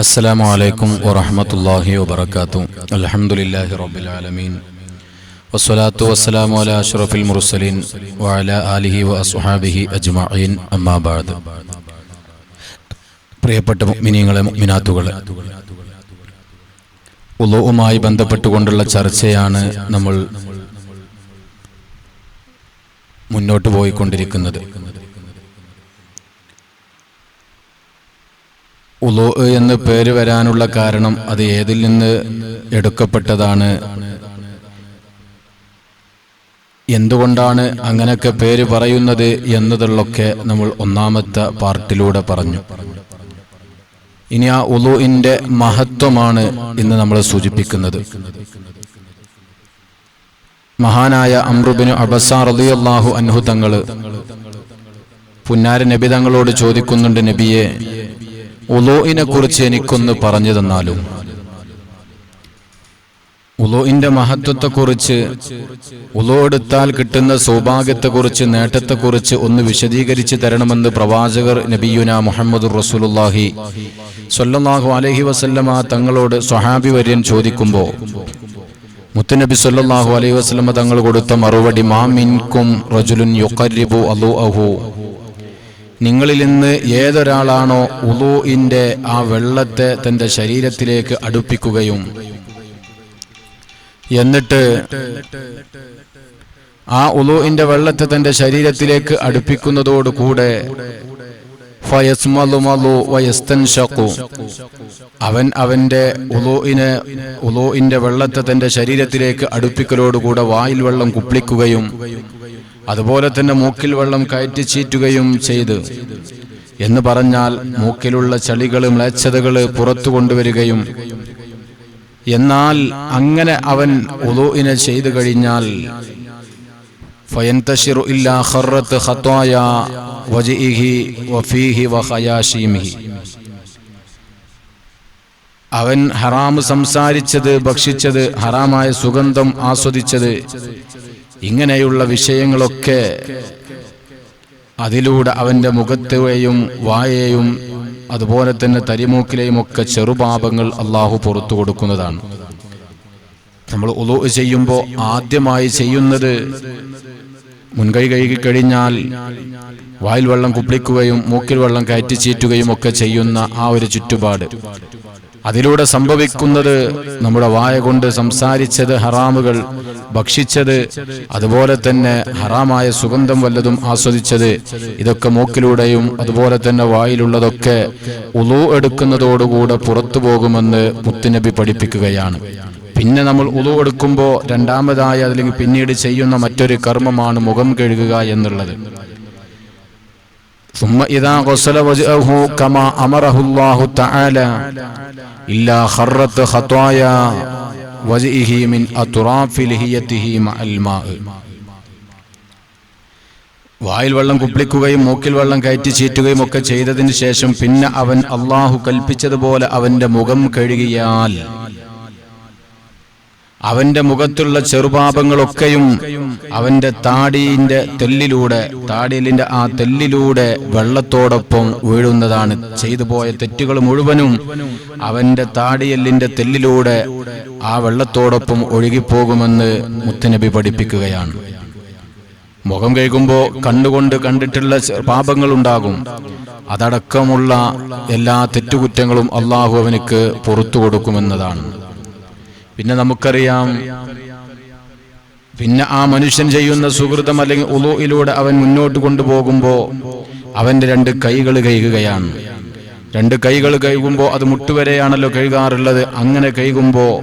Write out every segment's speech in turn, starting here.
السلام عليكم ورحمة الله وبركاته الحمد لله رب العالمين والصلاة والسلام على أشرف المرسلين وعلى آله وأصحابه أجمعين أما بعد പ്രിയപ്പെട്ട മുഅ്മിനീങ്ങളെ മുഅ്മിനാത്തുകളെ ഉളുവുമായി ബന്ധപ്പെട്ടുകൊണ്ടുള്ള ചർച്ചയാണ് നമ്മൾ മുന്നോട്ട് പോയിക്കൊണ്ടിരിക്കുന്നത് ഉലോ എന്ന് പേര് വരാനുള്ള കാരണം അത് ഏതിൽ നിന്ന് എടുക്കപ്പെട്ടതാണ്? എന്തുകൊണ്ടാണ് അങ്ങനെയൊക്കെ പേര് പറയുന്നത് എന്നതുള്ളൊക്കെ നമ്മൾ ഒന്നാമത്തെ പാർട്ടിലൂടെ പറഞ്ഞു. ഇനി ആ ഉലുവിന്റെ മഹത്വമാണ് ഇന്ന് നമ്മൾ സൂചിപ്പിക്കുന്നത്. മഹാനായ അമ്രുബിന് അബസാർ റളിയല്ലാഹു അൻഹു തങ്ങൾ പുന്നാര നബി തങ്ങളോട് ചോദിക്കുന്നുണ്ട് നബിയെ ഉലോയിനെ കുറിച്ച് എനിക്കൊന്ന് പറഞ്ഞു തന്നാലും ഉലോയിന്റെ മഹത്വത്തെക്കുറിച്ച് ഉലോ എടുത്താൽ കിട്ടുന്ന സൗഭാഗ്യത്തെക്കുറിച്ച് നേട്ടത്തെക്കുറിച്ച് ഒന്ന് വിശദീകരിച്ച് തരണമെന്ന് പ്രവാചകർ നബിയുന മുഹമ്മദ് റസൂലുല്ലാഹി സ്വല്ലല്ലാഹു അലൈഹി വസല്ലമ തങ്ങളോട് സ്വഹാബി വര്യൻ ചോദിക്കുമ്പോൾ മുത്തുനബി സല്ലല്ലാഹു അലൈഹി വസല്ലമ തങ്ങൾ കൊടുത്ത മറുപടി മാ മിൻകും റജുലുൻ യുഖർരിബു അലൂഅഹു നിങ്ങളിൽ നിന്ന് ഏതൊരാളാണോ ഉലൂഇന്റെ ആ വെള്ളത്തെ തന്റെ ശരീരത്തിലേക്ക് അടുപ്പിക്കുകയും എന്നിട്ട് ആ ഉലൂഇന്റെ വെള്ളത്തെ തന്റെ ശരീരത്തിലേക്ക് അടുപ്പിക്കുന്നതോടുകൂടെ. അവൻ അവന്റെ ഉലൂഇനെ ഉലൂഇന്റെ വെള്ളത്തെ തന്റെ ശരീരത്തിലേക്ക് അടുപ്പിക്കലോടുകൂടെ വായിൽ വെള്ളം കുപ്പിളിക്കുകയും അതുപോലെ തന്നെ മൂക്കിൽ വെള്ളം കയറ്റി ചീറ്റുകയും ചെയ്ത്. എന്ന് പറഞ്ഞാൽ മൂക്കിലുള്ള ചളികൾ മ്ലേച്ഛതകൾ പുറത്തു കൊണ്ടുവരികയും എന്നാൽ അങ്ങനെ അവൻ ഉലൂഇനെ ചെയ്തു കഴിഞ്ഞാൽ ഫയന്തശിറു ഇല്ലാ ഖറത്ത് ഖത്വായ വജ്ഇഹി വഫീഹി വഹയാശീമിഹി. അവൻ ഹറാമ് സംസാരിച്ചത് ഭക്ഷിച്ചത് ഹറാമായ സുഗന്ധം ആസ്വദിച്ചത് ഇങ്ങനെയുള്ള വിഷയങ്ങളൊക്കെ അതിലൂടെ അവന്റെ മുഖത്തെയും വായയും അതുപോലെ തന്നെ തരിമൂക്കിലെയും ഒക്കെ ചെറുപാപങ്ങൾ അള്ളാഹു പുറത്തു കൊടുക്കുന്നതാണ്. നമ്മൾ ഉലു ചെയ്യുമ്പോൾ ആദ്യമായി ചെയ്യുന്നത് മുൻകൈ കഴുകി കഴിഞ്ഞാൽ വായിൽ വെള്ളം കുപ്പിക്കുകയും മൂക്കിൽ വെള്ളം കയറ്റി ചീറ്റുകയും ഒക്കെ ചെയ്യുന്ന ആ ഒരു ചുറ്റുപാട്. അതിലൂടെ സംഭവിക്കുന്നത് നമ്മുടെ വായ കൊണ്ട് സംസാരിച്ചത് ഹറാമുകൾ ഭക്ഷിച്ചത് അതുപോലെ തന്നെ ഹറാമായ സുഗന്ധം വല്ലതും ആസ്വദിച്ചത് ഇതൊക്കെ മൂക്കിലൂടെയും അതുപോലെ തന്നെ വായിലുള്ളതൊക്കെ ഉളു എടുക്കുന്നതോടുകൂടെ പുറത്തു പോകുമെന്ന് മുത്തുനബി പഠിപ്പിക്കുകയാണ് പിന്നെ നമ്മൾ ഉളു എടുക്കുമ്പോൾ രണ്ടാമതായി അല്ലെങ്കിൽ പിന്നീട് ചെയ്യുന്ന മറ്റൊരു കർമ്മമാണ് മുഖം കഴുകുക എന്നുള്ളത് ثم إذا غسل وجهه كما أمره الله تعالى إلا خرت خطايا വായിൽ വെള്ളം കുപ്പിക്കുകയും മൂക്കിൽ വെള്ളം കയറ്റി ചീറ്റുകയും ഒക്കെ ചെയ്തതിന് ശേഷം പിന്നെ അവൻ അള്ളാഹു കൽപ്പിച്ചതുപോലെ അവന്റെ മുഖം കഴുകിയാൽ അവന്റെ മുഖത്തുള്ള ചെറുപാപങ്ങളൊക്കെയും അവന്റെ താടിയിന്റെ തെല്ലിലൂടെ താടിയലിന്റെ ആ തെല്ലിലൂടെ വെള്ളത്തോടൊപ്പം വീഴുന്നതാണ്. ചെയ്തു പോയ തെറ്റുകൾ മുഴുവനും അവന്റെ താടിയല്ലിന്റെ തെല്ലിലൂടെ ആ വെള്ളത്തോടൊപ്പം ഒഴുകിപ്പോകുമെന്ന് മുത്തനബി പഠിപ്പിക്കുകയാണ്. മുഖം കഴുകുമ്പോൾ കണ്ണുകൊണ്ട് കണ്ടിട്ടുള്ള പാപങ്ങൾ ഉണ്ടാകും അതടക്കമുള്ള എല്ലാ തെറ്റുകുറ്റങ്ങളും അള്ളാഹു അവനക്ക് പുറത്തു കൊടുക്കുമെന്നതാണ്. പിന്നെ നമുക്കറിയാം പിന്നെ ആ മനുഷ്യൻ ചെയ്യുന്ന സുഹൃതം അല്ലെങ്കിൽ ഉലുയിലൂടെ അവൻ മുന്നോട്ട് കൊണ്ടുപോകുമ്പോൾ അവന്റെ രണ്ട് കൈകൾ കഴുകുകയാണ്. രണ്ട് കൈകൾ കഴുകുമ്പോൾ അത് മുട്ടുവരെയാണല്ലോ കഴുകാറുള്ളത്. അങ്ങനെ കഴുകുമ്പോൾ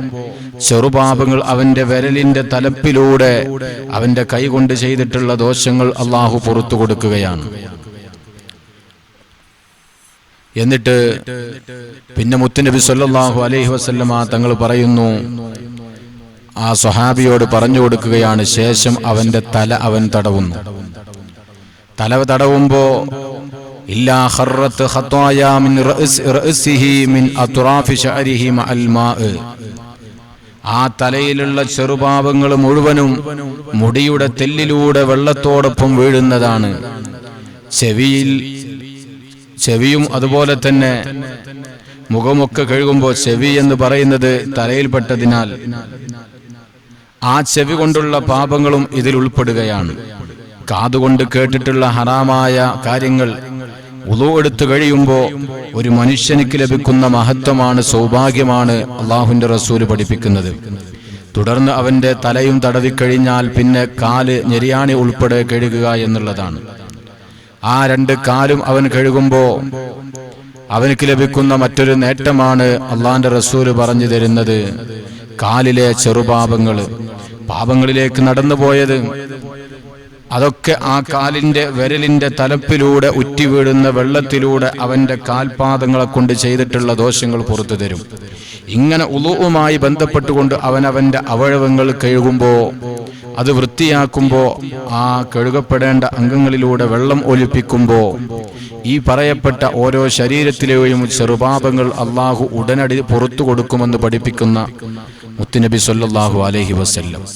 ചെറുപാപങ്ങൾ അവന്റെ വിരലിന്റെ തലപ്പിലൂടെ അവന്റെ കൈ കൊണ്ട് ചെയ്തിട്ടുള്ള ദോഷങ്ങൾ അള്ളാഹു പുറത്തു കൊടുക്കുകയാണ്. എന്നിട്ട് പിന്നെ മുത്തുനബി സല്ലാഹു അലൈഹി വസല്ലമ തങ്ങൾ പറയുന്നു ആ സ്വഹാബിയോട് പറഞ്ഞു കൊടുക്കുകയാണ് ശേഷം അവന്റെ തല അവൻ തടവുന്നു. തല തടവുമ്പോ ആ തലയിലുള്ള ചെറുപാപങ്ങൾ മുഴുവനും മുടിയുടെ തെല്ലിലൂടെ വെള്ളത്തോടൊപ്പം വീഴുന്നതാണ്. ചെവിയിൽ ചെവിയും അതുപോലെ തന്നെ മുഖമൊക്കെ കഴുകുമ്പോൾ ചെവി എന്ന് പറയുന്നത് തലയിൽപ്പെട്ടതിനാൽ ആ ചെവി കൊണ്ടുള്ള പാപങ്ങളും ഇതിൽ ഉൾപ്പെടുകയാണ്. കാതുകൊണ്ട് കേട്ടിട്ടുള്ള ഹറാമായ കാര്യങ്ങൾ ഉളു കഴിയുമ്പോൾ ഒരു മനുഷ്യനിക്ക് ലഭിക്കുന്ന മഹത്വമാണ് സൗഭാഗ്യമാണ് അള്ളാഹുവിന്റെ റസൂൽ പഠിപ്പിക്കുന്നത്. തുടർന്ന് അവന്റെ തലയും തടവിക്കഴിഞ്ഞാൽ പിന്നെ കാൽ ഞെരിയാണി ഉൾപ്പെടെ കഴുകുക എന്നുള്ളതാണ്. ആ രണ്ട് കാലും അവൻ കഴുകുമ്പോൾ അവനക്ക് ലഭിക്കുന്ന മറ്റൊരു നേട്ടമാണ് അള്ളാന്റെ റസൂൽ പറഞ്ഞു തരുന്നത്. കാലിലെ ചെറുപാപങ്ങൾ പാപങ്ങളിലേക്ക് നടന്നുപോയത് അതൊക്കെ ആ കാലിന്റെ വിരലിന്റെ തലപ്പിലൂടെ ഉറ്റി വീഴുന്ന വെള്ളത്തിലൂടെ അവന്റെ കാൽപാദങ്ങളെ കൊണ്ട് ചെയ്തിട്ടുള്ള ദോഷങ്ങൾ പുറത്തു തരും. ഇങ്ങനെ ഉളുവുമായി ബന്ധപ്പെട്ടുകൊണ്ട് അവൻ അവന്റെ അവയവങ്ങൾ കഴുകുമ്പോ അത് വൃത്തിയാക്കുമ്പോ ആ കഴുകപ്പെടേണ്ട അംഗങ്ങളിലൂടെ വെള്ളം ഒലിപ്പിക്കുമ്പോ ഈ പറയപ്പെട്ട ഓരോ ശരീരത്തിലെയും ചെറുപാപങ്ങൾ അള്ളാഹു ഉടനടി പുറത്തു കൊടുക്കുമെന്ന് പഠിപ്പിക്കുന്ന മുത്തുനബി സൊല്ലാഹു അലഹി വസല്ലം.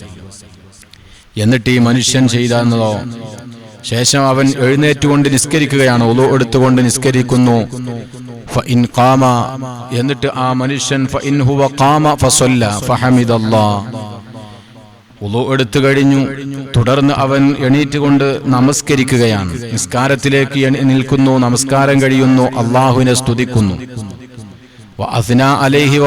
എന്നിട്ട് ഈ മനുഷ്യൻ ചെയ്തെന്നതോ? ശേഷം അവൻ എഴുന്നേറ്റുകൊണ്ട് നിസ്കരിക്കുകയാണ് ഒലു എടുത്തുകൊണ്ട് നിസ്കരിക്കുന്നു. എന്നിട്ട് ആ മനുഷ്യൻ ഉളു എടുത്തു കഴിഞ്ഞു. തുടർന്ന് അവൻ എണീറ്റുകൊണ്ട് നമസ്കരിക്കുകയാണ്. നിസ്കാരത്തിലേക്ക് നിൽക്കുന്നു നമസ്കാരം കഴിയുന്നു അള്ളാഹുവിനെ സ്തുതിക്കുന്നു. അലൈഹി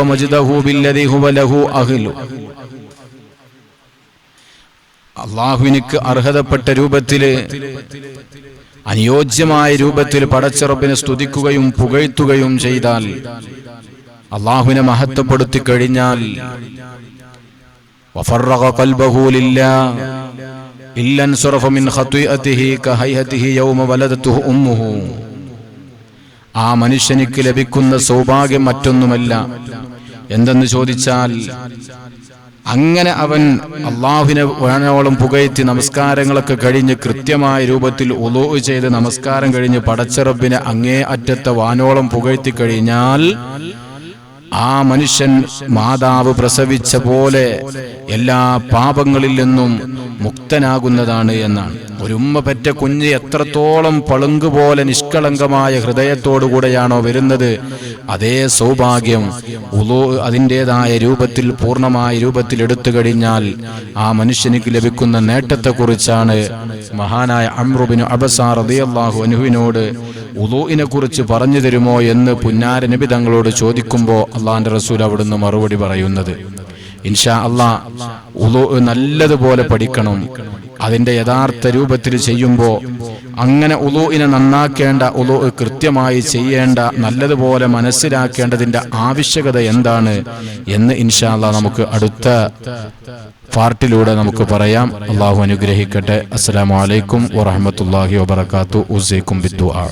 അള്ളാഹുവിനിക്ക് അർഹതപ്പെട്ട രൂപത്തിൽ അനുയോജ്യമായ രൂപത്തിൽ പടച്ചിറപ്പിനെ സ്തുതിക്കുകയും പുകഴ്ത്തുകയും ചെയ്താൽ അള്ളാഹുവിനെ മഹത്വപ്പെടുത്തി കഴിഞ്ഞാൽ وفرغ قلبه لله إلا انصرف من خطيئته كهيئته يوم ولدته أمه ആ മനുഷ്യനിക്ക് ലഭിക്കുന്ന സൗഭാഗ്യം മറ്റൊന്നുമല്ല എന്തെന്ന് ചോദിച്ചാൽ അങ്ങനെ അവൻ അള്ളാഹുവിനെ വേണോളം പുകയറ്റി നമസ്കാരങ്ങളൊക്കെ കഴിഞ്ഞ് കൃത്യമായ രൂപത്തിൽ ഉലോ ചെയ്ത് നമസ്കാരം കഴിഞ്ഞ് പടച്ചറബിനെ അങ്ങേ അറ്റത്തെ വാനോളം പുകഴ്ത്തി കഴിഞ്ഞാൽ ആ മനുഷ്യൻ മാതാവ് പ്രസവിച്ച പോലെ എല്ലാ പാപങ്ങളിൽ നിന്നും മുക്തനാകുന്നതാണ് എന്നാണ്. ഒരുമ്മ പറ്റ കുഞ്ഞ് എത്രത്തോളം പളുങ്ക് പോലെ നിഷ്കളങ്കമായ ഹൃദയത്തോടുകൂടെയാണോ വരുന്നത് അതേ സൗഭാഗ്യം ഉലോ അതിന്റെതായ രൂപത്തിൽ പൂർണമായ രൂപത്തിൽ എടുത്തു കഴിഞ്ഞാൽ ആ മനുഷ്യനിക്ക് ലഭിക്കുന്ന നേട്ടത്തെക്കുറിച്ചാണ് മഹാനായ അമ്രുബിന് അബസാർ റളിയല്ലാഹു അനുവിനോട് ഉലൂഇനെ കുറിച്ച് പറഞ്ഞു തരുമോ എന്ന് പുന്നാര നബി തങ്ങളോട് ചോദിക്കുമ്പോൾ അള്ളാന്റെ റസൂൽ അവിടുന്ന് മറുപടി പറയുന്നത്. ഇൻഷാ അള്ളാ ഉളു നല്ലതുപോലെ പഠിക്കണം. അതിന്റെ യഥാർത്ഥ രൂപത്തിൽ ചെയ്യുമ്പോൾ അങ്ങനെ ഉളുവിനെ നന്നാക്കേണ്ട ഉളു കൃത്യമായി ചെയ്യേണ്ട നല്ലതുപോലെ മനസ്സിലാക്കേണ്ടതിന്റെ ആവശ്യകത എന്താണ് എന്ന് ഇൻഷാ അള്ളാ നമുക്ക് അടുത്ത പാർട്ടിലൂടെ നമുക്ക് പറയാം. അള്ളാഹു അനുഗ്രഹിക്കട്ടെ. അസ്സലാമു അലൈക്കും വറഹമത്തല്ലാഹി വബർക്കാത്തു ഉസൈക്കും ബിദ്ദുആ